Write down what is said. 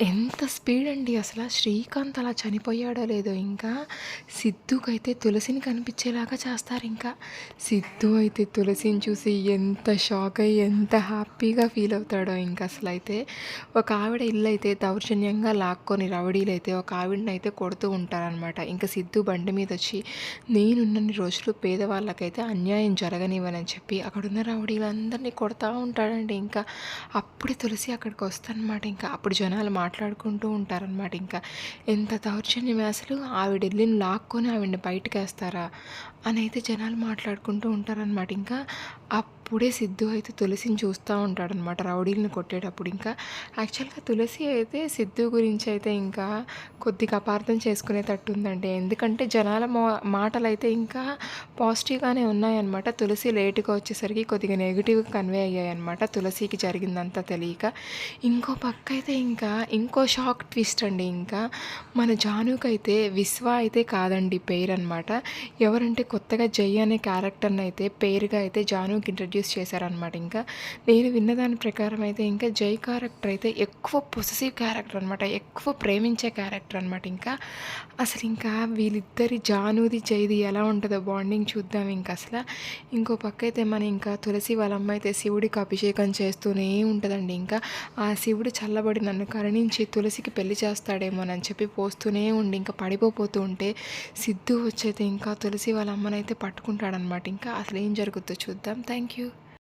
ఎంత స్పీడ్ అండి అసలు. శ్రీకాంత్ అలా చనిపోయాడో లేదో ఇంకా. సిద్ధుకైతే తులసిని కనిపించేలాగా చేస్తారు ఇంకా. సిద్ధు అయితే తులసిని చూసి ఎంత షాక్ అయ్యి ఎంత హ్యాపీగా ఫీల్ అవుతాడో ఇంకా అసలు అయితే ఒక ఆవిడ ఇల్లు అయితే దౌర్జన్యంగా లాక్కొని రవడీలు అయితే ఒక ఆవిడని అయితే కొడుతూ ఉంటారనమాట ఇంకా సిద్ధు బండి మీద వచ్చి నేనున్నన్ని రోజులు పేదవాళ్ళకైతే అన్యాయం జరగనివ్వనని చెప్పి అక్కడున్న రవడీలందరినీ కొడతా ఉంటాడండి ఇంకా. అప్పుడే తులసి అక్కడికి వస్తానమాట ఇంకా. అప్పుడు జనాలు మాట్లాడుకుంటూ ఉంటారనమాట ఇంకా ఎంత దౌర్జన్యం అసలు ఆవిడ వెళ్ళిన లాక్కొని ఆవిడని బయటకు వేస్తారా అని అయితే జనాలు మాట్లాడుకుంటూ ఉంటారనమాట ఇంకా అప్పుడే సిద్ధు అయితే తులసిని చూస్తూ ఉంటాడనమాట రౌడీలను కొట్టేటప్పుడు. ఇంకా యాక్చువల్గా తులసి అయితే సిద్ధు గురించి అయితే ఇంకా కొద్దిగా అపార్థం చేసుకునేటట్టు ఉందండి. ఎందుకంటే జనాల మాటలు అయితే ఇంకా పాజిటివ్గానే ఉన్నాయన్నమాట. తులసి లేటుగా వచ్చేసరికి కొద్దిగా నెగిటివ్గా కన్వే అయ్యాయన్నమాట. తులసికి జరిగిందంతా తెలియక. ఇంకో పక్క అయితే ఇంకా ఇంకో షాక్ ట్విస్ట్ అండి ఇంకా. మన జానుకైతే అయితే విశ్వ అయితే కాదండి పేరు అనమాట ఎవరంటే కొత్తగా జై అనే క్యారెక్టర్ని అయితే పేరుగా అయితే జానుకి ఇంట్రడ్యూస్ చేశారనమాట ఇంకా. నేను విన్నదాని ప్రకారం అయితే ఇంకా జై క్యారెక్టర్ అయితే ఎక్కువ పొసెసివ్ క్యారెక్టర్ అనమాట ఎక్కువ ప్రేమించే క్యారెక్టర్. అనమాట ఇంకా అసలు ఇంకా వీళ్ళిద్దరి జానుది జైది ఎలా ఉంటుందో బాండింగ్ చూద్దాం ఇంకా అసలు. ఇంకో పక్క అయితే మన ఇంకా తులసి వాళ్ళ అమ్మ అయితే శివుడికి అభిషేకం చేస్తూనే ఉంటుందండి ఇంకా. ఆ శివుడు చల్లబడి నన్ను కరుణించి తులసికి పెళ్ళి చేస్తాడేమోనని చెప్పి పోస్తూనే ఉండి ఇంకా పడిపోతూ ఉంటే సిద్ధు వచ్చైతే ఇంకా తులసి వాళ్ళ అమ్మనైతే పట్టుకుంటాడనమాట ఇంకా అసలు ఏం జరుగుతుందో చూద్దాం. Thank you